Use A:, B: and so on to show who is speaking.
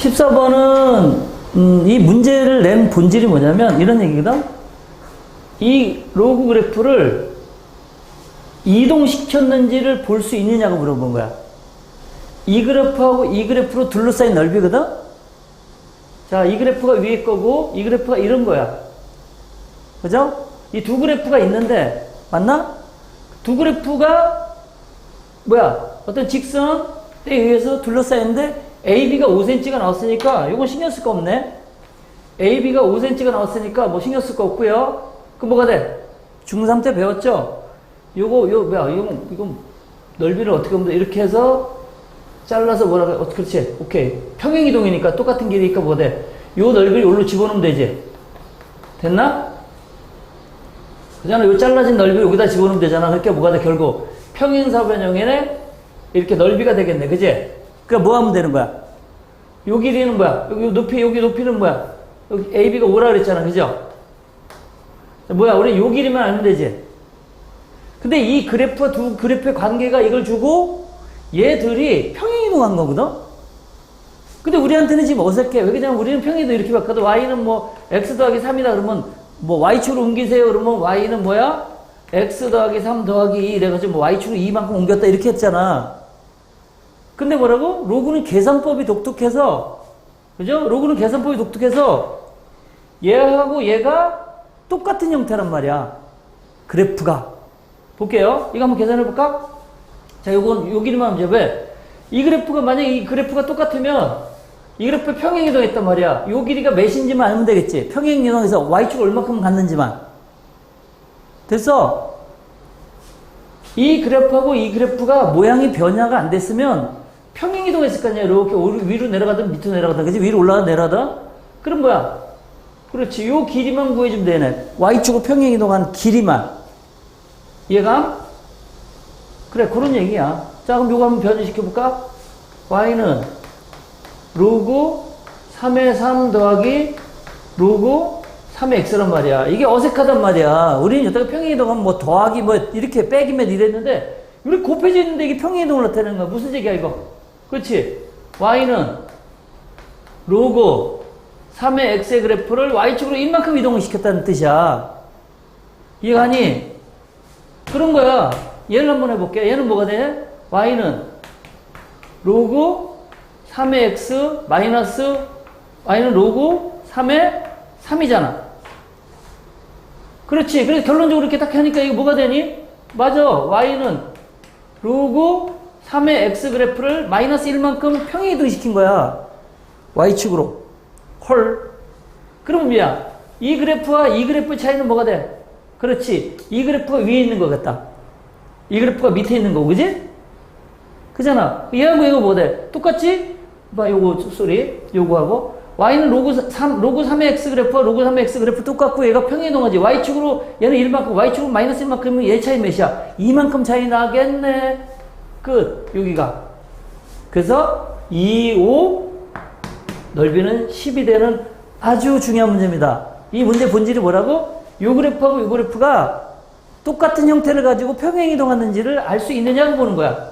A: 14번은 음, 이 문제를 낸 본질이 뭐냐면 이런 얘기거든. 이 로그 그래프를 이동시켰는지를 볼 수 있느냐고 물어본 거야. 이 그래프하고 이 그래프로 둘러싸인 넓이거든. 자, 이 그래프가 위에 거고 이 그래프가 이런 거야. 그죠? 이 두 그래프가 있는데 맞나? 두 그래프가 뭐야? 어떤 직선 에 의해서 둘러싸였는데 AB가 5cm가 나왔으니까 이건 신경 쓸 거 없네. AB가 5cm가 나왔으니까 뭐 신경 쓸 거 없고요. 그 뭐가 돼? 중3 때 배웠죠? 요거 요 뭐야? 이거 이거 넓이를 어떻게 보면 이렇게 해서 잘라서 뭐라 그래? 어, 그렇지. 오케이. 평행 이동이니까 똑같은 길이니까 뭐 돼? 요 넓이를 여기로 집어넣으면 되지. 됐나? 그잖아. 요 잘라진 넓이 여기다 집어넣으면 되잖아. 그러니까 뭐가 돼? 결국 평행사변형에 이렇게 넓이가 되겠네. 그지? 그러니까 뭐 하면 되는 거야? 요 길이는 뭐야? 여기 요 높이, 여기 높이는 뭐야? 여기 AB가 5라 그랬잖아. 그죠? 자, 뭐야? 우리 요 길이만 알면 되지. 근데 이 그래프와 두 그래프의 관계가 이걸 주고 얘들이 평행이동 한 거거든? 근데 우리한테는 지금 어색해. 왜냐면 우리는 평행이동 이렇게 봤거든. y는 뭐 x 더하기 3이다 그러면 뭐 y축으로 옮기세요. 그러면 y는 뭐야? x 더하기 3 더하기 2 이래가지고 뭐 y축으로 2만큼 옮겼다 이렇게 했잖아. 근데 뭐라고? 로그는 계산법이 독특해서 그죠? 로그는 계산법이 독특해서 얘하고 얘가 똑같은 형태란 말이야. 그래프가. 볼게요. 이거 한번 계산해 볼까? 자, 요건 요 길이만 이제 왜? 이 그래프가 만약에 이 그래프가 똑같으면 이 그래프 평행 이동했단 말이야. 요 길이가 몇인지만 알면 되겠지. 평행 이동해서 y축 얼마큼 갔는지만. 됐어? 이 그래프하고 이 그래프가 모양이 변화가 안 됐으면 평행 이동했을 거 아니야. 이렇게 위로 내려가든 밑으로 내려가든 그지? 위로 올라가든 내려가든. 그럼 뭐야? 그렇지. 요 길이만 구해주면 되네. y축으로 평행 이동한 길이만. 이해가? 그래, 그런 얘기야. 자, 그럼 요거 한번 변화시켜 볼까? y는 로그 3의 3 더하기 로그 3의 x란 말이야. 이게 어색하단 말이야. 우리는 여태가 평행이동하면 뭐 더하기 뭐 이렇게 빼기면 이랬는데 우리 곱해져 있는데 이게 평행이동을 나타내는 거야. 무슨 얘기야 이거? 그렇지? y는 로그 3의 x의 그래프를 y축으로 이만큼 이동을 시켰다는 뜻이야. 이해가니? 그런 거야. 얘를 한번 해볼게. 얘는 뭐가 돼? y는 로그 3의 x 마이너스 y는 로그 3의 3이잖아. 그렇지. 그래서 결론적으로 이렇게 딱 하니까 이게 뭐가 되니? 맞아. y는 로그 3의 x 그래프를 마이너스 1만큼 평행 이동시킨 거야. y축으로. 헐. 그럼 뭐야? 이 그래프와 이 그래프의 차이는 뭐가 돼? 그렇지. 이 그래프가 위에 있는 거 같다. 이 그래프가 밑에 있는 거, 그지? 그잖아. 얘하고 얘가 뭐 돼? 똑같지? 봐, 요거, 소리. 요거하고. y는 로그 3, 로그 3의 x 그래프와 로그 3의 x 그래프 똑같고 얘가 평행이동하지. y축으로, 얘는 1만큼, y축으로 마이너스 1만큼이면 얘 차이 몇이야? 2만큼 차이 나겠네. 끝. 여기가. 그래서 2, 5, 넓이는 10이 되는 아주 중요한 문제입니다. 이 문제 본질이 뭐라고? 요 그래프하고 요 그래프가 똑같은 형태를 가지고 평행 이동하는지를 알 수 있느냐고 보는 거야.